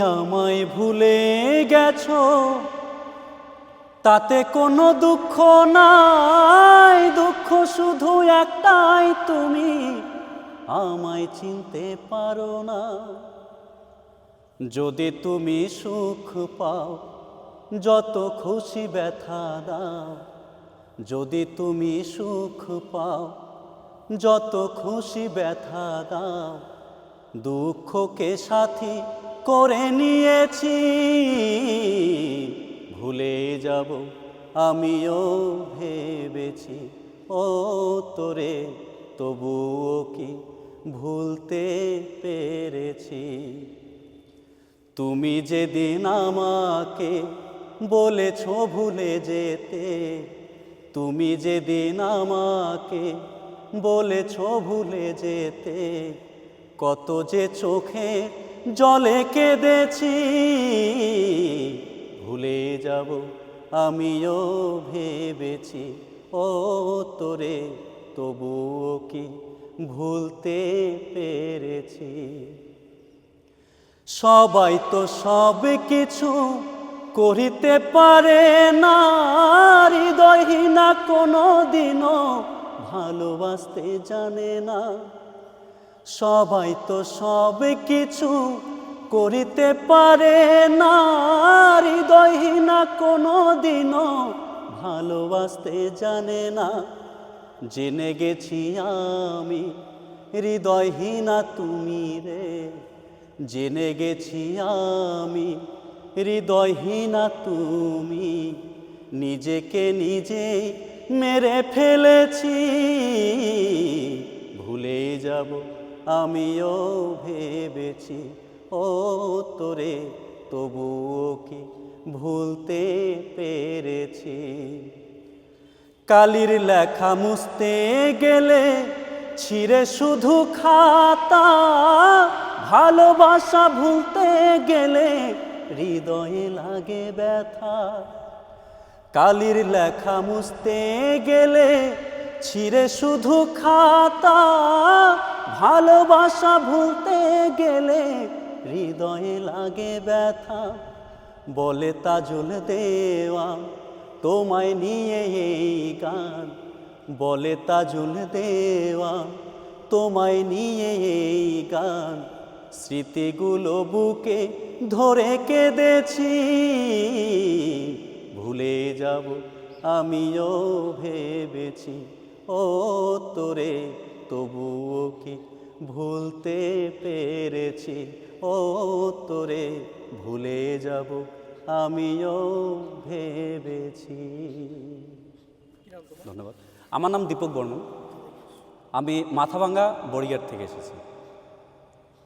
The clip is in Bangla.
আমায় ভুলে গেছো? তাতে কোনো দুঃখ নাই, দুঃখ শুধু একটাই, তুমি আমায় চিনতে পারো না। যদি তুমি সুখ পাও, যত খুশি ব্যথা দাও। যদি তুমি সুখ পাও, যত খুশি ব্যথা দাও। দুঃখকে সাথী করে নিয়েছি। ভুলে যাব আমিও ভেবেছি, ও তোরে তবুও কি ভুলতে পেরেছি? তুমি যেদিন আমাকে বলেছ ভুলে যেতে, তুমি যেদিন আমাকে বলেছ ভুলে যেতে, কত যে চোখে জলে কেঁদেছি, ভুলে যাব আমিও ভেবেছি। ও তোরে, তবুও কি ভুলতে পেরেছি? সবাই তো সব কিছু করিতে পারে না, হৃদয়হীনা কোনো দিনও ভালোবাসতে জানে না। সবাই তো সব কিছু করিতে পারে না। হৃদয়হীনা কোনো দিনও ভালোবাসতে জানে না। জেনে গেছি আমি হৃদয়হীনা তুমি রে। জেনে গেছি আমি হৃদয়হীনা তুমি। নিজেকে নিজে মেরে ফেলেছি। ভুলে যাব আমিও ভেবেছি, ও তোরে তবুও কি ভুলতে পেরেছি? কালির লেখা মুছতে গেলে ছিঁড়ে শুধু খাতা, ভালোবাসা ভুলতে গেলে হৃদয়ে লাগে ব্যথা। কালির লেখা মুছতে গেলে ছিঁড়ে শুধু খাতা ভালোবাসা ভুলতে গেলে হৃদয়ে লাগে ব্যথা। বলে তাজুল দেওয়া, তোমায় নিয়ে এই গান। বলে তাজুল দেওয়া, তোমায় নিয়ে এই গান। স্মৃতিগুলো বুকে ধরে কেঁদেছি, ভুলে যাব আমিও ভেবেছি, ও তোরে তবুও কি ভুলতে পেরেছি? ও তোরে ভুলে যাব, আমিও ভেবেছি। ধন্যবাদ। আমার নাম দীপক বর্মন। আমি মাথাভাঙ্গা বড়িয়ার থেকে এসেছি।